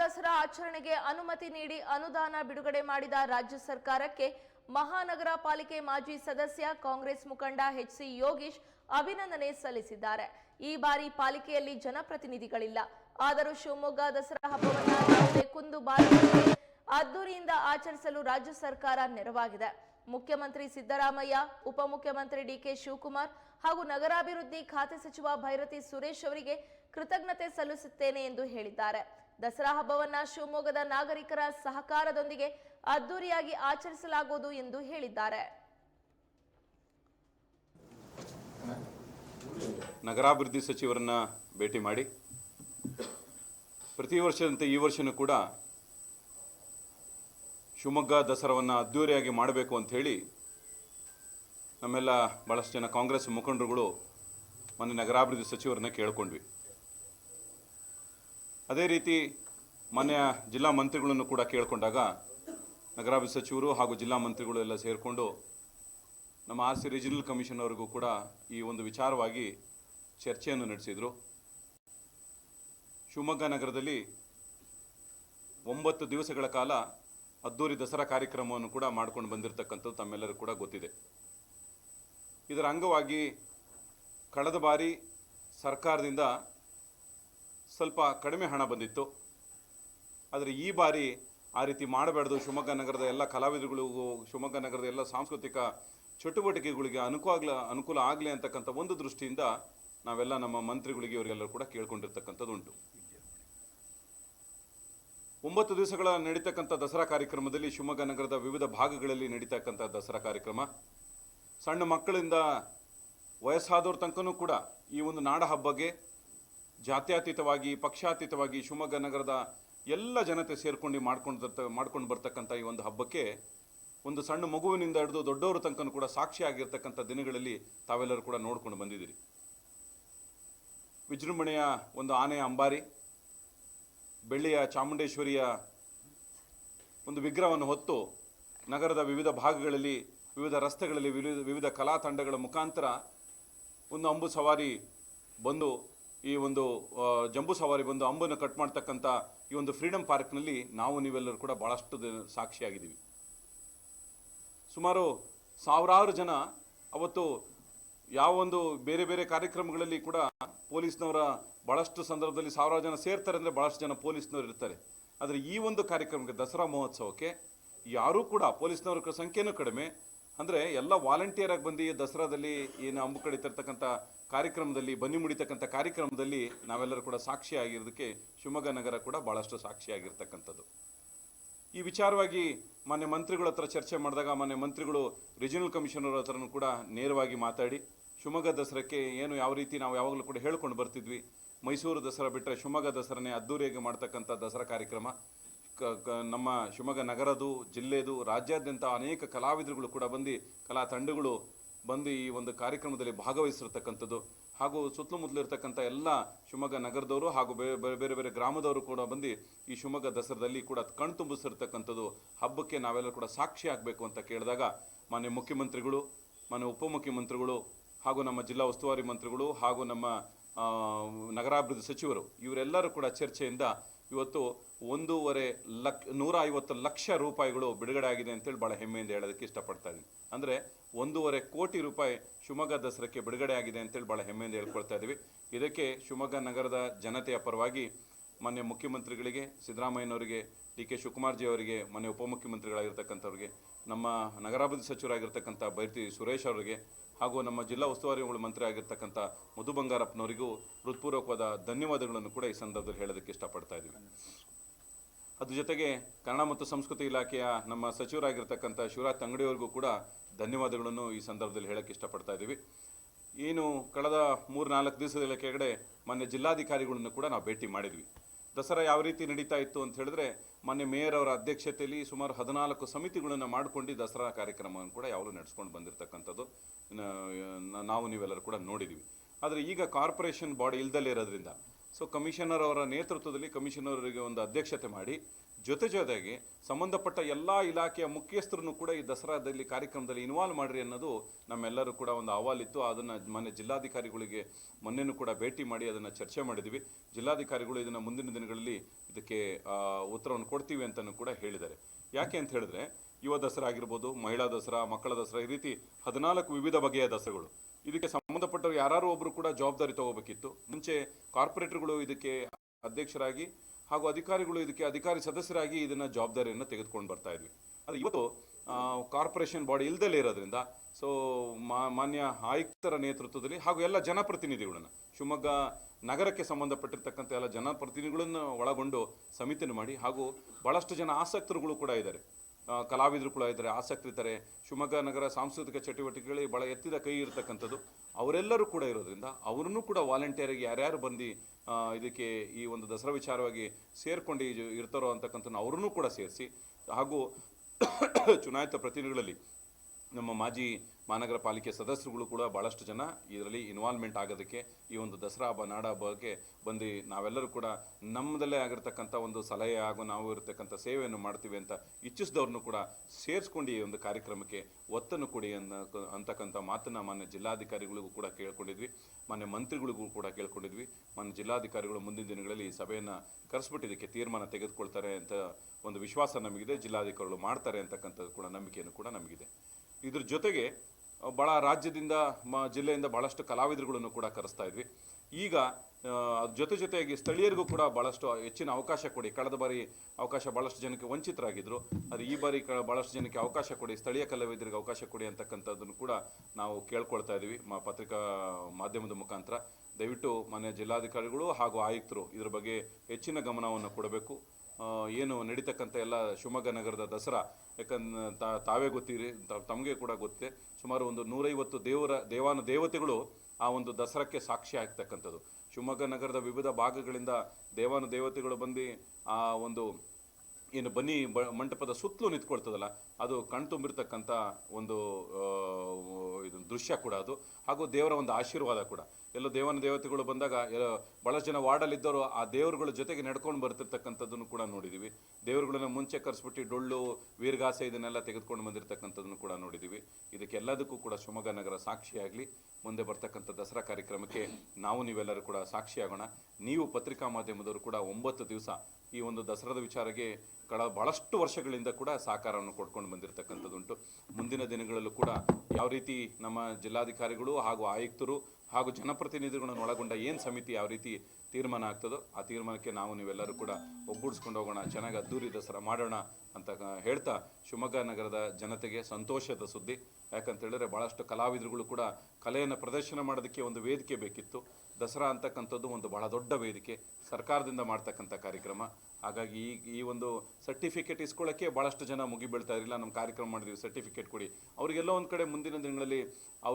ದಸರಾ ಆಚರಣೆಗೆ ಅನುಮತಿ ನೀಡಿ ಅನುದಾನ ಬಿಡುಗಡೆ ಮಾಡಿದ ರಾಜ್ಯ ಸರ್ಕಾರಕ್ಕೆ ಮಹಾನಗರ ಪಾಲಿಕೆ ಮಾಜಿ ಸದಸ್ಯ ಕಾಂಗ್ರೆಸ್ ಮುಖಂಡ ಎಚ್ ಸಿ ಯೋಗೀಶ್ ಅಭಿನಂದನೆ ಸಲ್ಲಿಸಿದ್ದಾರೆ. ಈ ಬಾರಿ ಪಾಲಿಕೆಯಲ್ಲಿ ಜನಪ್ರತಿನಿಧಿಗಳಿಲ್ಲ. ಆದರೂ ಶಿವಮೊಗ್ಗ ದಸರಾ ಹಬ್ಬವನ್ನು ಕುಂದು ಬಾರದಂತೆ ಅದ್ದೂರಿಯಿಂದ ಆಚರಿಸಲು ರಾಜ್ಯ ಸರ್ಕಾರ ನೆರವಾಗಿದೆ. ಮುಖ್ಯಮಂತ್ರಿ ಸಿದ್ದರಾಮಯ್ಯ, ಉಪಮುಖ್ಯಮಂತ್ರಿ ಡಿಕೆ ಶಿವಕುಮಾರ್ ಹಾಗೂ ನಗರಾಭಿವೃದ್ಧಿ ಖಾತೆ ಸಚಿವ ಭೈರತಿ ಸುರೇಶ್ ಅವರಿಗೆ ಕೃತಜ್ಞತೆ ಸಲ್ಲಿಸುತ್ತೇನೆ ಎಂದು ಹೇಳಿದ್ದಾರೆ. ದಸರಾ ಹಬ್ಬವನ್ನ ಶಿವಮೊಗ್ಗದ ನಾಗರಿಕರ ಸಹಕಾರದೊಂದಿಗೆ ಅದ್ದೂರಿಯಾಗಿ ಆಚರಿಸಲಾಗುವುದು ಎಂದು ಹೇಳಿದ್ದಾರೆ. ನಗರಾಭಿವೃದ್ಧಿ ಸಚಿವರನ್ನ ಭೇಟಿ ಮಾಡಿ. ಪ್ರತಿ ವರ್ಷದಂತೆ ಈ ವರ್ಷನೂ ಕೂಡ ಶಿವಮೊಗ್ಗ ದಸರಾವನ್ನು ಅದ್ದೂರಿಯಾಗಿ ಮಾಡಬೇಕು ಅಂತ ಹೇಳಿ ನಮ್ಮೆಲ್ಲ ಭಾಳಷ್ಟು ಜನ ಕಾಂಗ್ರೆಸ್ ಮುಖಂಡರುಗಳು ಮೊನ್ನೆ ನಗರಾಭಿವೃದ್ಧಿ ಸಚಿವರನ್ನ ಕೇಳ್ಕೊಂಡ್ವಿ. ಅದೇ ರೀತಿ ಮಾನ್ಯ ಜಿಲ್ಲಾ ಮಂತ್ರಿಗಳನ್ನು ಕೂಡ ಕೇಳಿಕೊಂಡಾಗ ನಗರಾಭಿವೃದ್ಧಿ ಸಚಿವರು ಹಾಗೂ ಜಿಲ್ಲಾ ಮಂತ್ರಿಗಳು ಎಲ್ಲ ಸೇರಿಕೊಂಡು ನಮ್ಮ ಆರ್ ಸಿ ರೀಜನಲ್ ಕಮಿಷನ್ ಅವರಿಗೂ ಕೂಡ ಈ ಒಂದು ವಿಚಾರವಾಗಿ ಚರ್ಚೆಯನ್ನು ನಡೆಸಿದರು. ಶಿವಮೊಗ್ಗ ನಗರದಲ್ಲಿ ಒಂಬತ್ತು ದಿವಸಗಳ ಕಾಲ ಅದ್ದೂರಿ ದಸರಾ ಕಾರ್ಯಕ್ರಮವನ್ನು ಕೂಡ ಮಾಡ್ಕೊಂಡು ಬಂದಿರತಕ್ಕಂಥದ್ದು ತಮ್ಮೆಲ್ಲರೂ ಕೂಡ ಗೊತ್ತಿದೆ. ಇದರ ಅಂಗವಾಗಿ ಕಳೆದ ಬಾರಿ ಸರ್ಕಾರದಿಂದ ಸ್ವಲ್ಪ ಕಡಿಮೆ ಹಣ ಬಂದಿತ್ತು. ಆದರೆ ಈ ಬಾರಿ ಆ ರೀತಿ ಮಾಡಬಾರ್ದು. ಶಿವಮೊಗ್ಗ ನಗರದ ಎಲ್ಲ ಕಲಾವಿದರುಗಳಿಗೂ, ಶಿವಮೊಗ್ಗ ನಗರದ ಎಲ್ಲ ಸಾಂಸ್ಕೃತಿಕ ಚಟುವಟಿಕೆಗಳಿಗೆ ಅನುಕೂಲ ಅನುಕೂಲ ಆಗಲಿ ಅಂತಕ್ಕಂಥ ಒಂದು ದೃಷ್ಟಿಯಿಂದ ನಾವೆಲ್ಲ ನಮ್ಮ ಮಂತ್ರಿಗಳಿಗೆ ಇವರಿಗೆಲ್ಲರೂ ಕೂಡ ಕೇಳ್ಕೊಂಡಿರ್ತಕ್ಕಂಥದ್ದುಂಟು ಒಂಬತ್ತು ದಿವಸಗಳ ನಡೀತಕ್ಕಂಥ ದಸರಾ ಕಾರ್ಯಕ್ರಮದಲ್ಲಿ ಶಿವಮೊಗ್ಗ ನಗರದ ವಿವಿಧ ಭಾಗಗಳಲ್ಲಿ ನಡೀತಕ್ಕಂಥ ದಸರಾ ಕಾರ್ಯಕ್ರಮ. ಸಣ್ಣ ಮಕ್ಕಳಿಂದ ವಯಸ್ಸಾದವ್ರ ತನಕನೂ ಕೂಡ ಈ ಒಂದು ನಾಡ ಹಬ್ಬಗೆ ಜಾತ್ಯತೀತವಾಗಿ, ಪಕ್ಷಾತೀತವಾಗಿ ಶಿವಮೊಗ್ಗ ನಗರದ ಎಲ್ಲ ಜನತೆ ಸೇರ್ಕೊಂಡು ಮಾಡ್ಕೊಂಡು ಮಾಡ್ಕೊಂಡು ಬರ್ತಕ್ಕಂಥ ಈ ಒಂದು ಹಬ್ಬಕ್ಕೆ ಒಂದು ಸಣ್ಣ ಮಗುವಿನಿಂದ ಹಿಡಿದು ದೊಡ್ಡವರ ತನಕನೂ ಕೂಡ ಸಾಕ್ಷಿಯಾಗಿರ್ತಕ್ಕಂಥ ದಿನಗಳಲ್ಲಿ ತಾವೆಲ್ಲರೂ ಕೂಡ ನೋಡ್ಕೊಂಡು ಬಂದಿದ್ದೀರಿ. ವಿಜೃಂಭಣೆಯ ಒಂದು ಆನೆಯ ಅಂಬಾರಿ, ಬೆಳ್ಳಿಯ ಚಾಮುಂಡೇಶ್ವರಿಯ ಒಂದು ವಿಗ್ರಹವನ್ನು ಹೊತ್ತು ನಗರದ ವಿವಿಧ ಭಾಗಗಳಲ್ಲಿ, ವಿವಿಧ ರಸ್ತೆಗಳಲ್ಲಿ, ವಿವಿಧ ವಿವಿಧ ಕಲಾ ತಂಡಗಳ ಮುಖಾಂತರ ಒಂದು ಅಂಬು ಸವಾರಿ ಬಂದು ಈ ಒಂದು ಜಂಬೂ ಸವಾರಿ ಬಂದು ಅಂಬನ್ನು ಕಟ್ ಮಾಡ್ತಕ್ಕಂಥ ಈ ಒಂದು ಫ್ರೀಡಮ್ ಪಾರ್ಕ್ನಲ್ಲಿ ನಾವು ನೀವೆಲ್ಲರೂ ಕೂಡ ಭಾಳಷ್ಟು ಸಾಕ್ಷಿಯಾಗಿದ್ದೀವಿ. ಸುಮಾರು ಸಾವಿರಾರು ಜನ ಅವತ್ತು ಯಾವ ಒಂದು ಬೇರೆ ಬೇರೆ ಕಾರ್ಯಕ್ರಮಗಳಲ್ಲಿ ಕೂಡ ಪೊಲೀಸ್ನವರ ಭಾಳಷ್ಟು ಸಂದರ್ಭದಲ್ಲಿ ಸಾವಿರಾರು ಜನ ಸೇರ್ತಾರೆ ಅಂದರೆ ಭಾಳಷ್ಟು ಜನ ಪೊಲೀಸ್ನವರು ಇರ್ತಾರೆ. ಆದರೆ ಈ ಒಂದು ಕಾರ್ಯಕ್ರಮಕ್ಕೆ, ದಸರಾ ಮಹೋತ್ಸವಕ್ಕೆ ಯಾರೂ ಕೂಡ ಪೊಲೀಸ್ನವ್ರ ಸಂಖ್ಯೆನೂ ಕಡಿಮೆ. ಅಂದರೆ ಎಲ್ಲ ವಾಲಂಟಿಯರ್ ಆಗಿ ಬಂದು ದಸರಾದಲ್ಲಿ ಏನು ಅಂಬು ಕಡಿತಿರ್ತಕ್ಕಂಥ ಕಾರ್ಯಕ್ರಮದಲ್ಲಿ, ಬನ್ನಿ ಮುಡಿತಕ್ಕಂಥ ಕಾರ್ಯಕ್ರಮದಲ್ಲಿ ನಾವೆಲ್ಲರೂ ಕೂಡ ಸಾಕ್ಷಿಯಾಗಿರೋದಕ್ಕೆ ಶಿವಮೊಗ್ಗ ನಗರ ಕೂಡ ಭಾಳಷ್ಟು ಸಾಕ್ಷಿಯಾಗಿರ್ತಕ್ಕಂಥದ್ದು. ಈ ವಿಚಾರವಾಗಿ ಮಾನ್ಯ ಮಂತ್ರಿಗಳ ಹತ್ರ ಚರ್ಚೆ ಮಾಡಿದಾಗ ಮಾನ್ಯ ಮಂತ್ರಿಗಳು, ರಿಜಿನಲ್ ಕಮಿಷನರ್ ಹತ್ರನೂ ಕೂಡ ನೇರವಾಗಿ ಮಾತಾಡಿ, ಶಿವಮೊಗ್ಗ ದಸರಾಕ್ಕೆ ಏನು ಯಾವ ರೀತಿ ನಾವು ಯಾವಾಗಲೂ ಕೂಡ ಹೇಳ್ಕೊಂಡು ಬರ್ತಿದ್ವಿ. ಮೈಸೂರು ದಸರಾ ಬಿಟ್ಟರೆ ಶಿವಮೊಗ್ಗ ದಸರಾನೇ ಅದ್ದೂರಿಯಾಗಿ ಮಾಡ್ತಕ್ಕಂಥ ದಸರಾ ಕಾರ್ಯಕ್ರಮ. ಕ ನಮ್ಮ ಶಿವಮೊಗ್ಗ ನಗರದು ಜಿಲ್ಲೆದು, ರಾಜ್ಯಾದ್ಯಂತ ಅನೇಕ ಕಲಾವಿದರುಗಳು ಕೂಡ ಬಂದು, ಕಲಾ ತಂಡಗಳು ಬಂದು ಈ ಒಂದು ಕಾರ್ಯಕ್ರಮದಲ್ಲಿ ಭಾಗವಹಿಸಿರ್ತಕ್ಕಂಥದ್ದು ಹಾಗೂ ಸುತ್ತಮುತ್ತಲು ಇರತಕ್ಕಂಥ ಎಲ್ಲ ಶಿವಮೊಗ್ಗ ನಗರದವರು ಹಾಗೂ ಬೇರೆ ಬೇರೆ ಗ್ರಾಮದವರು ಕೂಡ ಬಂದು ಈ ಶಿವಮೊಗ್ಗ ದಸರಾದಲ್ಲಿ ಕೂಡ ಕಣ್ತುಂಬಿಸಿರ್ತಕ್ಕಂಥದ್ದು ಹಬ್ಬಕ್ಕೆ ನಾವೆಲ್ಲರೂ ಕೂಡ ಸಾಕ್ಷಿ ಆಗಬೇಕು ಅಂತ ಕೇಳಿದಾಗ ಮಾನ್ಯ ಮುಖ್ಯಮಂತ್ರಿಗಳು, ಮಾನ್ಯ ಉಪಮುಖ್ಯಮಂತ್ರಿಗಳು ಹಾಗೂ ನಮ್ಮ ಜಿಲ್ಲಾ ಉಸ್ತುವಾರಿ ಮಂತ್ರಿಗಳು ಹಾಗೂ ನಮ್ಮ ನಗರಾಭಿವೃದ್ಧಿ ಸಚಿವರು ಇವರೆಲ್ಲರೂ ಕೂಡ ಚರ್ಚೆಯಿಂದ ಇವತ್ತು ಒಂದೂವರೆ ಲಕ್ ನೂರ ಐವತ್ತು ಲಕ್ಷ ರೂಪಾಯಿಗಳು ಬಿಡುಗಡೆ ಆಗಿದೆ ಅಂತೇಳಿ ಭಾಳ ಹೆಮ್ಮೆಯಿಂದ ಹೇಳೋದಕ್ಕೆ ಇಷ್ಟಪಡ್ತಾ ಇದ್ದೀನಿ. ಅಂದರೆ ಒಂದೂವರೆ ಕೋಟಿ ರೂಪಾಯಿ ಶಿವಮೊಗ್ಗ ದಸರಾಕ್ಕೆ ಬಿಡುಗಡೆ ಆಗಿದೆ ಅಂತೇಳಿ ಭಾಳ ಹೆಮ್ಮೆಯಿಂದ ಹೇಳ್ಕೊಳ್ತಾ ಇದ್ದೀವಿ. ಇದಕ್ಕೆ ಶಿವಮೊಗ್ಗ ನಗರದ ಜನತೆಯ ಪರವಾಗಿ ಮಾನ್ಯ ಮುಖ್ಯಮಂತ್ರಿಗಳಿಗೆ, ಸಿದ್ದರಾಮಯ್ಯನವರಿಗೆ ಡಿ ಕೆ ಶಿವಕುಮಾರ್ಜಿ ಅವರಿಗೆ, ಮಾನ್ಯ ಉಪಮುಖ್ಯಮಂತ್ರಿಗಳಾಗಿರ್ತಕ್ಕಂಥವ್ರಿಗೆ, ನಮ್ಮ ನಗರಾಭಿವೃದ್ಧಿ ಸಚಿವರಾಗಿರ್ತಕ್ಕಂಥ ಬೈರ್ತಿ ಸುರೇಶ್ ಅವರಿಗೆ ಹಾಗೂ ನಮ್ಮ ಜಿಲ್ಲಾ ಉಸ್ತುವಾರಿಗಳ ಮಂತ್ರಿ ಆಗಿರ್ತಕ್ಕಂಥ ಮಧು ಬಂಗಾರಪ್ಪನವರಿಗೂ ಹೃತ್ಪೂರ್ವಕವಾದ ಧನ್ಯವಾದಗಳನ್ನು ಕೂಡ ಈ ಸಂದರ್ಭದಲ್ಲಿ ಹೇಳೋದಕ್ಕೆ ಇಷ್ಟಪಡ್ತಾ ಇದ್ದೀವಿ. ಅದ್ರ ಜೊತೆಗೆ ಕನ್ನಡ ಮತ್ತು ಸಂಸ್ಕೃತಿ ಇಲಾಖೆಯ ನಮ್ಮ ಸಚಿವರಾಗಿರ್ತಕ್ಕಂಥ ಶಿವರಾಜ್ ತಂಗಡಿಯವರಿಗೂ ಕೂಡ ಧನ್ಯವಾದಗಳನ್ನು ಈ ಸಂದರ್ಭದಲ್ಲಿ ಹೇಳಕ್ಕೆ ಇಷ್ಟಪಡ್ತಾ ಇದ್ದೀವಿ. ಏನು ಕಳೆದ ಮೂರು ನಾಲ್ಕು ದಿವಸದ ಕೆಳಗಡೆ ಮೊನ್ನೆ ಜಿಲ್ಲಾಧಿಕಾರಿಗಳನ್ನು ಕೂಡ ನಾವು ಭೇಟಿ ಮಾಡಿದ್ವಿ. ದಸರಾ ಯಾವ ರೀತಿ ನಡೀತಾ ಇತ್ತು ಅಂತ ಹೇಳಿದ್ರೆ ಮೊನ್ನೆ ಮೇಯರ್ ಅವರ ಅಧ್ಯಕ್ಷತೆಯಲ್ಲಿ ಸುಮಾರು ಹದಿನಾಲ್ಕು ಸಮಿತಿಗಳನ್ನು ಮಾಡ್ಕೊಂಡು ದಸರಾ ಕಾರ್ಯಕ್ರಮವನ್ನು ಕೂಡ ಯಾವಾಗಲೂ ನಡೆಸ್ಕೊಂಡು ಬಂದಿರತಕ್ಕಂಥದ್ದು. ನಾವು ನೀವೆಲ್ಲರೂ ಕೂಡ ನೋಡಿದ್ದೀವಿ ಆದರೆ ಈಗ ಕಾರ್ಪೊರೇಷನ್ ಬಾಡಿ ಇಲ್ದಲೇ ಇರೋದ್ರಿಂದ, ಸೊ ಕಮಿಷನರ್ ಅವರ ನೇತೃತ್ವದಲ್ಲಿ ಕಮಿಷನರಿಗೆ ಒಂದು ಅಧ್ಯಕ್ಷತೆ ಮಾಡಿ ಜೊತೆ ಜೊತೆಗೆ ಸಂಬಂಧಪಟ್ಟ ಎಲ್ಲ ಇಲಾಖೆಯ ಮುಖ್ಯಸ್ಥರನ್ನು ಕೂಡ ಈ ದಸರಾದಲ್ಲಿ ಕಾರ್ಯಕ್ರಮದಲ್ಲಿ ಇನ್ವಾಲ್ವ್ ಮಾಡ್ರಿ ಅನ್ನೋದು ನಮ್ಮೆಲ್ಲರೂ ಕೂಡ ಒಂದು ಅಹವಾಲಿತ್ತು. ಅದನ್ನು ಮೊನ್ನೆ ಜಿಲ್ಲಾಧಿಕಾರಿಗಳಿಗೆ ಮೊನ್ನೆನೂ ಕೂಡ ಭೇಟಿ ಮಾಡಿ ಅದನ್ನು ಚರ್ಚೆ ಮಾಡಿದ್ವಿ. ಜಿಲ್ಲಾಧಿಕಾರಿಗಳು ಇದನ್ನು ಮುಂದಿನ ದಿನಗಳಲ್ಲಿ ಇದಕ್ಕೆ ಉತ್ತರವನ್ನು ಕೊಡ್ತೀವಿ ಅಂತಲೂ ಕೂಡ ಹೇಳಿದ್ದಾರೆ. ಯಾಕೆ ಅಂತ ಹೇಳಿದ್ರೆ, ಯುವ ದಸರಾ ಆಗಿರ್ಬೋದು, ಮಹಿಳಾ ದಸರಾ, ಮಕ್ಕಳ ದಸರಾ, ಈ ರೀತಿ ಹದಿನಾಲ್ಕು ವಿವಿಧ ಬಗೆಯ ದಸರಾಗಳು. ಇದಕ್ಕೆ ಸಂಬಂಧಪಟ್ಟವರು ಯಾರು ಒಬ್ಬರು ಕೂಡ ಜವಾಬ್ದಾರಿ ತಗೋಬೇಕಿತ್ತು. ಮುಂಚೆ ಕಾರ್ಪೊರೇಟರ್ಗಳು ಇದಕ್ಕೆ ಅಧ್ಯಕ್ಷರಾಗಿ ಹಾಗೂ ಅಧಿಕಾರಿಗಳು ಇದಕ್ಕೆ ಅಧಿಕಾರಿ ಸದಸ್ಯರಾಗಿ ಇದನ್ನ ಜವಾಬ್ದಾರಿಯನ್ನು ತೆಗೆದುಕೊಂಡು ಬರ್ತಾ ಇದ್ವಿ. ಆದರೆ ಇವತ್ತು ಕಾರ್ಪೊರೇಷನ್ ಬಾಡಿ ಇಲ್ದಲೇ ಇರೋದ್ರಿಂದ, ಸೊ ಮಾನ್ಯ ಆಯುಕ್ತರ ನೇತೃತ್ವದಲ್ಲಿ ಹಾಗೂ ಎಲ್ಲ ಜನಪ್ರತಿನಿಧಿಗಳನ್ನ, ಶಿವಮೊಗ್ಗ ನಗರಕ್ಕೆ ಸಂಬಂಧಪಟ್ಟಿರ್ತಕ್ಕಂಥ ಎಲ್ಲ ಜನಪ್ರತಿನಿಧಿಗಳನ್ನು ಒಳಗೊಂಡು ಸಮಿತಿಯನ್ನು ಮಾಡಿ ಹಾಗೂ ಭಾಳಷ್ಟು ಜನ ಆಸಕ್ತರುಗಳು ಕೂಡ ಇದ್ದಾರೆ. ಕಲಾವಿದರು ಕೂಡ ಇದ್ದಾರೆ ಆಸಕ್ತರಿದ್ದಾರೆ ಶಿವಮೊಗ್ಗ ನಗರ ಸಾಂಸ್ಕೃತಿಕ ಚಟುವಟಿಕೆಗಳಿಗೆ ಭಾಳ ಎತ್ತಿದ ಕೈ ಇರತಕ್ಕಂಥದ್ದು ಅವರೆಲ್ಲರೂ ಕೂಡ ಇರೋದ್ರಿಂದ ಅವರನ್ನು ಕೂಡ ವಾಲಂಟಿಯರಿಗೆ ಯಾರ್ಯಾರು ಬಂದು ಇದಕ್ಕೆ ಈ ಒಂದು ದಸರಾ ವಿಚಾರವಾಗಿ ಸೇರಿಕೊಂಡು ಇರ್ತಾರೋ ಅಂತಕ್ಕಂಥ ಅವ್ರನ್ನೂ ಕೂಡ ಸೇರಿಸಿ. ಹಾಗೂ ಚುನಾಯಿತ ಪ್ರತಿನಿಧಿಗಳಲ್ಲಿ ನಮ್ಮ ಮಾಜಿ ಮಹಾನಗರ ಪಾಲಿಕೆ ಸದಸ್ಯರುಗಳು ಕೂಡ ಭಾಳಷ್ಟು ಜನ ಇದರಲ್ಲಿ ಇನ್ವಾಲ್ವ್ಮೆಂಟ್ ಆಗೋದಕ್ಕೆ ಈ ಒಂದು ದಸರಾ ಹಬ್ಬ, ನಾಡ ಹಬ್ಬಕ್ಕೆ ಬಂದು ನಾವೆಲ್ಲರೂ ಕೂಡ ನಮ್ಮದಲ್ಲೇ ಆಗಿರ್ತಕ್ಕಂಥ ಒಂದು ಸಲಹೆ ಹಾಗೂ ನಾವು ಇರತಕ್ಕಂಥ ಸೇವೆಯನ್ನು ಮಾಡ್ತೀವಿ ಅಂತ ಇಚ್ಛಿಸಿದವ್ರನ್ನೂ ಕೂಡ ಸೇರಿಸ್ಕೊಂಡು ಈ ಒಂದು ಕಾರ್ಯಕ್ರಮಕ್ಕೆ ಒತ್ತನ್ನು ಕೊಡಿ ಅನ್ನೋ ಅಂತಕ್ಕಂಥ ಮಾತನ್ನು ಮಾನ್ಯ ಜಿಲ್ಲಾಧಿಕಾರಿಗಳಿಗೂ ಕೂಡ ಕೇಳ್ಕೊಂಡಿದ್ವಿ. ಮಾನ್ಯ ಮಂತ್ರಿಗಳಿಗೂ ಕೂಡ ಕೇಳ್ಕೊಂಡಿದ್ವಿ. ಮಾನ್ಯ ಜಿಲ್ಲಾಧಿಕಾರಿಗಳು ಮುಂದಿನ ದಿನಗಳಲ್ಲಿ ಈ ಸಭೆಯನ್ನು ಕರೆಸ್ಬಿಟ್ಟಿದ್ದಕ್ಕೆ ತೀರ್ಮಾನ ತೆಗೆದುಕೊಳ್ತಾರೆ ಅಂತ ಒಂದು ವಿಶ್ವಾಸ ನಮಗಿದೆ. ಜಿಲ್ಲಾಧಿಕಾರಿಗಳು ಮಾಡ್ತಾರೆ ಅಂತಕ್ಕಂಥದ್ದು ಕೂಡ ನಂಬಿಕೆಯನ್ನು ಕೂಡ ನಮಗಿದೆ. ಇದ್ರ ಜೊತೆಗೆ ಭಾಳ ರಾಜ್ಯದಿಂದ, ಮ, ಜಿಲ್ಲೆಯಿಂದ ಬಹಳಷ್ಟು ಕಲಾವಿದರುಗಳನ್ನು ಕೂಡ ಕರೆಸ್ತಾ ಇದ್ವಿ. ಈಗ ಜೊತೆ ಜೊತೆಯಾಗಿ ಸ್ಥಳೀಯರಿಗೂ ಕೂಡ ಭಾಳಷ್ಟು ಹೆಚ್ಚಿನ ಅವಕಾಶ ಕೊಡಿ. ಕಳೆದ ಬಾರಿ ಅವಕಾಶ ಭಾಳಷ್ಟು ಜನಕ್ಕೆ ವಂಚಿತರಾಗಿದ್ರು. ಆದರೆ ಈ ಬಾರಿ ಕ, ಬಹಳಷ್ಟು ಜನಕ್ಕೆ ಅವಕಾಶ ಕೊಡಿ, ಸ್ಥಳೀಯ ಕಲಾವಿದರಿಗೆ ಅವಕಾಶ ಕೊಡಿ ಅಂತಕ್ಕಂಥದ್ದನ್ನು ಕೂಡ ನಾವು ಕೇಳ್ಕೊಳ್ತಾ ಇದ್ದೀವಿ ಮಾ, ಪತ್ರಿಕಾ, ಮಾಧ್ಯಮದ ಮುಖಾಂತರ. ದಯವಿಟ್ಟು ಮಾನ್ಯ ಜಿಲ್ಲಾಧಿಕಾರಿಗಳು ಹಾಗೂ ಆಯುಕ್ತರು ಇದರ ಬಗ್ಗೆ ಹೆಚ್ಚಿನ ಗಮನವನ್ನು ಕೊಡಬೇಕು. ಏನು ನಡೀತಕ್ಕಂಥ ಎಲ್ಲ ಶಿವಮೊಗ್ಗ ನಗರದ ದಸರಾ ಯಾಕಂದ್ರೆ ತಾವೇ ಗೊತ್ತೀರಿ ತಮಗೆ ಕೂಡ ಗೊತ್ತೆ ಸುಮಾರು ಒಂದು ನೂರೈವತ್ತು ದೇವರ, ದೇವಾನು ದೇವತೆಗಳು ಆ ಒಂದು ದಸರಾಕ್ಕೆ ಸಾಕ್ಷಿ ಆಗ್ತಕ್ಕಂಥದ್ದು. ಶಿವಮೊಗ್ಗ ನಗರದ ವಿವಿಧ ಭಾಗಗಳಿಂದ ದೇವಾನು ದೇವತೆಗಳು ಬಂದು ಆ ಒಂದು, ಏನು ಬನ್ನಿ ಮಂಟಪದ ಸುತ್ತಲೂ ನಿಂತ್ಕೊಳ್ತದಲ್ಲ, ಅದು ಕಣ್ತುಂಬಿರ್ತಕ್ಕಂಥ ಒಂದು ದೃಶ್ಯ ಕೂಡ ಅದು. ಹಾಗೂ ದೇವರ ಒಂದು ಆಶೀರ್ವಾದ ಕೂಡ. ಎಲ್ಲೋ ದೇವನ ದೇವತೆಗಳು ಬಂದಾಗ ಎಲ್ಲೋ ಬಹಳಷ್ಟು ಜನ ವಾರ್ಡಲ್ಲಿದ್ದವರು ಆ ದೇವರುಗಳ ಜೊತೆಗೆ ನಡ್ಕೊಂಡು ಬರ್ತಿರ್ತಕ್ಕಂಥದ್ದನ್ನು ಕೂಡ ನೋಡಿದ್ದೀವಿ ದೇವರುಗಳನ್ನ ಮುಂಚೆ ಕರೆಸ್ಬಿಟ್ಟು ಡೊಳ್ಳು, ವೀರಗಾಸೆ ಇದನ್ನೆಲ್ಲ ತೆಗೆದುಕೊಂಡು ಬಂದಿರತಕ್ಕಂಥದ್ದನ್ನು ಕೂಡ ನೋಡಿದ್ದೀವಿ ಇದಕ್ಕೆಲ್ಲದಕ್ಕೂ ಕೂಡ ಶಿವಮೊಗ್ಗ ನಗರ ಸಾಕ್ಷಿಯಾಗಲಿ. ಮುಂದೆ ಬರ್ತಕ್ಕಂಥ ದಸರಾ ಕಾರ್ಯಕ್ರಮಕ್ಕೆ ನಾವು ನೀವೆಲ್ಲರೂ ಕೂಡ ಸಾಕ್ಷಿಯಾಗೋಣ. ನೀವು ಪತ್ರಿಕಾ ಮಾಧ್ಯಮದವರು ಕೂಡ ಒಂಬತ್ತು ದಿವಸ ಈ ಒಂದು ದಸರಾದ ವಿಚಾರಕ್ಕೆ ಕಳ ಬಹಳಷ್ಟು ವರ್ಷಗಳಿಂದ ಕೂಡ ಸಹಕಾರವನ್ನು ಕೊಡ್ಕೊಂಡು ಬಂದಿರತಕ್ಕಂಥದ್ದುಂಟು ಮುಂದಿನ ದಿನಗಳಲ್ಲೂ ಕೂಡ ಯಾವ ರೀತಿ ನಮ್ಮ ಜಿಲ್ಲಾಧಿಕಾರಿಗಳು ಹಾಗೂ ಆಯುಕ್ತರು ಹಾಗೂ ಜನಪ್ರತಿನಿಧಿಗಳನ್ನು ಒಳಗೊಂಡ ಏನು ಸಮಿತಿ ಯಾವ ರೀತಿ ತೀರ್ಮಾನ ಆಗ್ತದೋ ಆ ತೀರ್ಮಾನಕ್ಕೆ ನಾವು ನೀವೆಲ್ಲರೂ ಕೂಡ ಒಗ್ಗೂಡಿಸ್ಕೊಂಡು ಹೋಗೋಣ, ಚೆನ್ನಾಗಿ ಅದ್ದೂರಿ ದಸರಾ ಮಾಡೋಣ ಅಂತ ಹೇಳ್ತಾ ಶಿವಮೊಗ್ಗ ನಗರದ ಜನತೆಗೆ ಸಂತೋಷದ ಸುದ್ದಿ. ಯಾಕಂತ ಹೇಳಿದ್ರೆ ಭಾಳಷ್ಟು ಕಲಾವಿದರುಗಳು ಕೂಡ ಕಲೆಯನ್ನು ಪ್ರದರ್ಶನ ಮಾಡೋದಕ್ಕೆ ಒಂದು ವೇದಿಕೆ ಬೇಕಿತ್ತು. ದಸರಾ ಅಂತಕ್ಕಂಥದ್ದು ಒಂದು ಬಹಳ ದೊಡ್ಡ ವೇದಿಕೆ. ಸರ್ಕಾರದಿಂದ ಮಾಡ್ತಕ್ಕಂಥ ಕಾರ್ಯಕ್ರಮ. ಹಾಗಾಗಿ ಈ ಈ ಒಂದು ಸರ್ಟಿಫಿಕೇಟ್ ಇಸ್ಕೊಳ್ಳೋಕ್ಕೆ ಭಾಳಷ್ಟು ಜನ ಮುಗಿಬೀಳ್ತಾ ಇರಲಿಲ್ಲ ನಮ್ಮ ಕಾರ್ಯಕ್ರಮ ಮಾಡಿದ್ವಿ, ಸರ್ಟಿಫಿಕೇಟ್ ಕೊಡಿ. ಅವರಿಗೆಲ್ಲ ಒಂದು ಕಡೆ ಮುಂದಿನ ದಿನಗಳಲ್ಲಿ ಅವರ